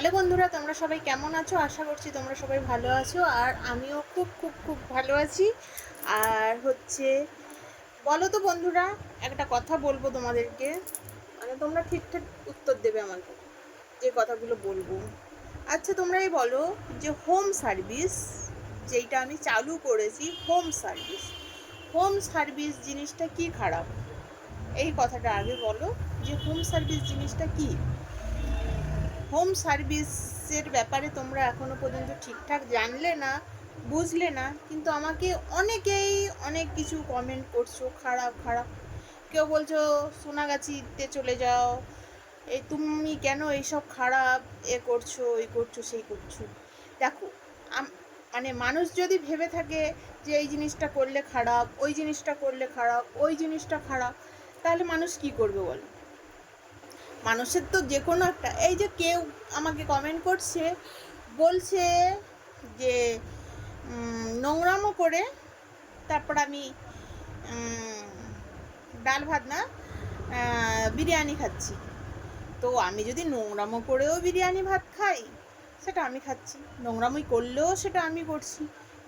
Hello বন্ধুরা, তোমরা সবাই কেমন আছো? আশা করছি তোমরা সবাই ভালো আছো আর আমিও খুব খুব খুব ভালো আছি। আর হচ্ছে, বলো তো বন্ধুরা, একটা কথা বলব তোমাদেরকে। মানে তোমরা ঠিকঠাক উত্তর দেবে আমাকে, যে কথাগুলো বলব। আচ্ছা তোমরাই বলো যে হোম সার্ভিস, যেইটা আমি চালু করেছি, হোম সার্ভিস। হোম সার্ভিস জিনিসটা কি খারাপ? এই কথাটা আগে বলো, যে হোম সার্ভিস জিনিসটা কী? হোম সার্ভিসের ব্যাপারে তোমরা এখনও পর্যন্ত ঠিকঠাক জানলে না, বুঝলে না, কিন্তু আমাকে অনেকেই অনেক কিছু কমেন্ট করছ, খারাপ খারাপ। কেউ বলছো, সোনাগাছিতে চলে যাও এই তুমি কেন এইসব খারাপ এ করছ এই করছ, সেই করছ? দেখো মানে মানুষ যদি ভেবে থাকে যে এই জিনিসটা করলে খারাপ, ওই জিনিসটা করলে খারাপ, ওই জিনিসটা খারাপ, তাহলে মানুষ কি করবে বলো? মানুষের তো যে কোনো একটা, এই যে কেউ আমাকে কমেন্ট করছে, বলছে যে নোংরামো করে তারপর আমি ডাল ভাত না বিরিয়ানি খাচ্ছি। তো আমি যদি নোংরামো করেও বিরিয়ানি ভাত খাই, সেটা আমি খাচ্ছি। নোংরামি করলেও সেটা আমি করছি।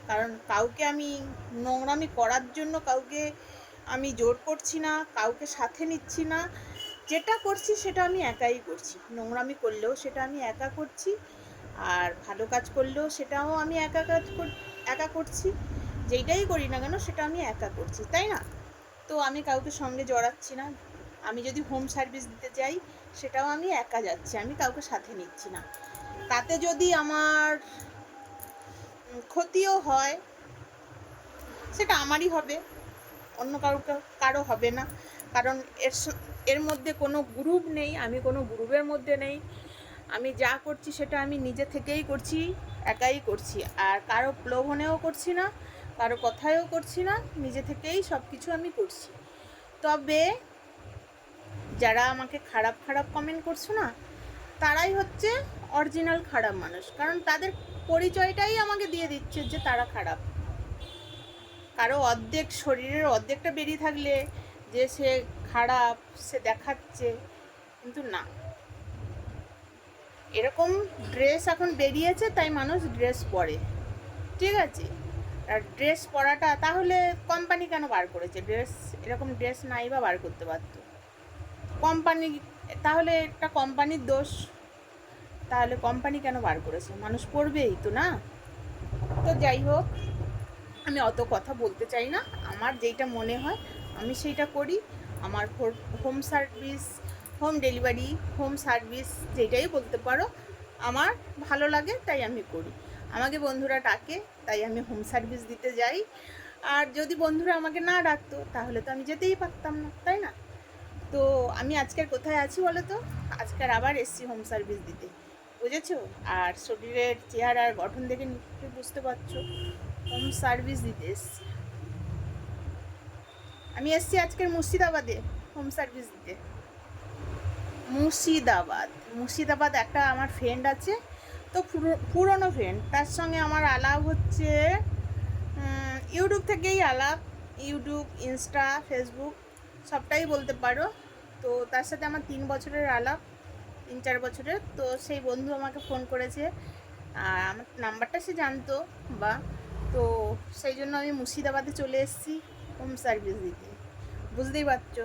কারণ কাউকে আমি নোংরামি করার জন্য কাউকে আমি জোর করছি না, কাউকে সাথে নিচ্ছি না যেটা করছি সেটা আমি একাই করছি। নোংরামি করলেও সেটা আমি একা করছি, আর ভালো কাজ করলেও সেটাও আমি একা কাজ একা করছি। যেইটাই করি না কেন সেটা আমি একা করছি, তাই না? তো আমি কাউকে সঙ্গে জড়াচ্ছি না। আমি যদি হোম সার্ভিস দিতে চাই, সেটাও আমি একা যাচ্ছি, আমি কাউকে সাথে নিচ্ছি না। তাতে যদি আমার ক্ষতিও হয়, সেটা আমারই হবে, অন্য কারও কারও হবে না। কারণ এর এর মধ্যে কোনো গ্রুপ নেই, আমি কোনো গ্রুপের মধ্যে নেই। আমি যা করছি সেটা আমি নিজে থেকেই করছি, একাই করছি। আর কারও প্রলোভনেও করছি না, কারও কথায়ও করছি না, নিজে থেকেই সব কিছু আমি করছি। তবে যারা আমাকে খারাপ খারাপ কমেন্ট করছ না, তারাই হচ্ছে অরিজিনাল খারাপ মানুষ। কারণ তাদের পরিচয়টাই আমাকে দিয়ে দিচ্ছে যে তারা খারাপ। কারও অর্ধেক শরীরের অর্ধেকটা বেরিয়ে থাকলে যে সে খারাপ, সে দেখাচ্ছে, কিন্তু না। এরকম ড্রেস এখন বেরিয়েছে, তাই মানুষ ড্রেস পরে। ঠিক আছে? আর ড্রেস পরাটা, তাহলে কোম্পানি কেন বার করেছে? ড্রেস এরকম ড্রেস নাই বা বার করতে পারতো। কোম্পানি তাহলে একটা কোম্পানির দোষ। তাহলে কোম্পানি কেন বার করেছে? মানুষ পড়বেই তো না? তো যাই হোক, আমি অত কথা বলতে চাই না। আমার যেইটা মনে হয় আমি সেইটা করি। আমার home service, home delivery, home service যেটাই বলতে পারো, আমার ভালো লাগে তাই আমি করি। আমাকে বন্ধুরা ডাকে, তাই আমি হোম সার্ভিস দিতে যাই। আর যদি বন্ধুরা আমাকে না ডাকতো, তাহলে তো আমি যেতেই পারতাম না, তাই না? তো আমি আজকের কোথায় আছি বলো তো? আজকের আবার এসছি হোম সার্ভিস দিতে। বুঝেছ? আর শরীরের চেহারার গঠন দেখে নিশ্চয়ই বুঝতে পারছ। হোম সার্ভিস দিতে এসছি। আমি এসছি আজকের মুর্শিদাবাদে হোম সার্ভিস দিতে। মুর্শিদাবাদ। মুর্শিদাবাদ একটা আমার ফ্রেন্ড আছে, তো পুরো- পুরনো ফ্রেন্ড তার সঙ্গে আমার আলাপ হচ্ছে ইউটিউব থেকেই আলাপ। ইউটিউব, ইনস্টা, ফেসবুক, সবটাই বলতে পারো। তো তার সাথে আমার তিন বছরের আলাপ, তিন চার বছরের। তো সেই বন্ধু আমাকে ফোন করেছে, আর আমার নাম্বারটা সে জানতো, বা, তো সেই জন্য আমি মুর্শিদাবাদে চলে এসেছি। হোম সার্ভিস দিতে। বুঝতেই পারছ?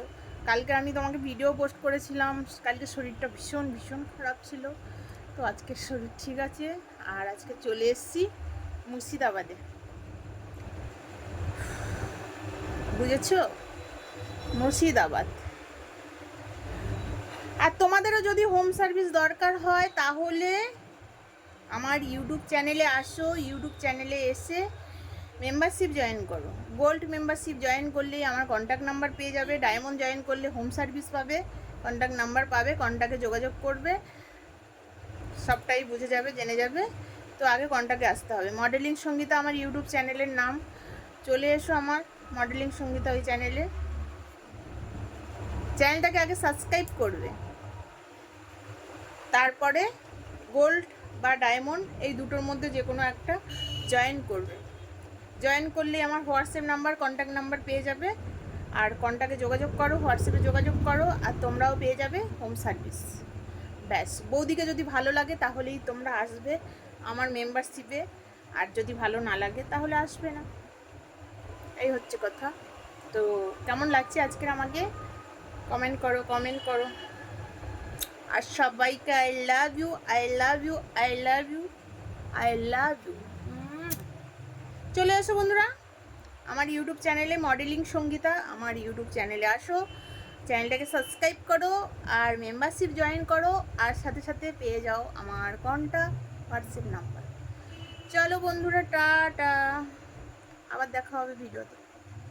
কালকে আমি তোমাকে ভিডিও পোস্ট করেছিলাম, কালকে শরীরটা ভীষণ ভীষণ খারাপ ছিল। তো আজকে শরীর ঠিক আছে, আর আজকে চলে এসেছি মুর্শিদাবাদে। বুঝেছ? মুর্শিদাবাদ। আর তোমাদেরও যদি হোম সার্ভিস দরকার হয়, তাহলে আমার ইউটিউব চ্যানেলে আসো, ইউটিউব চ্যানেলে এসে মেম্বারশিপ জয়েন করো। গোল্ড মেম্বারশিপ জয়েন করলেই আমার কন্ট্যাক্ট নাম্বার পেয়ে যাবে ডায়মন্ড জয়েন করলে হোম সার্ভিস পাবে কন্ট্যাক্ট নাম্বার পাবে কন্ট্যাক্টে যোগাযোগ করবে, সবটাই বুঝে যাবে, জেনে যাবে। তো আগে কন্ট্যাক্টে আসতে হবে। মডেলিং সঙ্গীতা আমার ইউটিউব চ্যানেলের নাম। চলে এসো আমার মডেলিং সঙ্গীতা ওই চ্যানেলে চ্যানেলটাকে আগে সাবস্ক্রাইব করবে। তারপরে গোল্ড বা ডায়মন্ড এই দুটোর মধ্যে যে কোনো একটা জয়েন করবে। জয়েন করলে আমার হোয়াটসঅ্যাপ নাম্বার কন্ট্যাক্ট নাম্বার পেয়ে যাবে। আর কন্ট্যাক্টে যোগাযোগ করো, হোয়াটসঅ্যাপে যোগাযোগ করো, আর তোমরাও পেয়ে যাবে হোম সার্ভিস ব্যাস, বৌদিকে যদি ভালো লাগে তাহলেই তোমরা আসবে আমার মেম্বারশিপে আর যদি ভালো না লাগে তাহলে আসবে না। এই হচ্ছে কথা। তো কেমন লাগছে আজকের আমাকে? কমেন্ট করো কমেন্ট করো। আর সবাইকে I love you I love you I love you I love you চলে আসো বন্ধুরা। আমার ইউটিউব চ্যানেলে মডেলিং সঙ্গীতা, আমার ইউটিউব চ্যানেলে আসো। চ্যানেলটাকে সাবস্ক্রাইব করো আর মেম্বারশিপ জয়েন করো আর সাথে সাথে পেয়ে যাও আমার কন্টা হোয়াটসঅ্যাপ নাম্বার চলো বন্ধুরা, টাটা। আবার দেখা হবে ভিডিওতে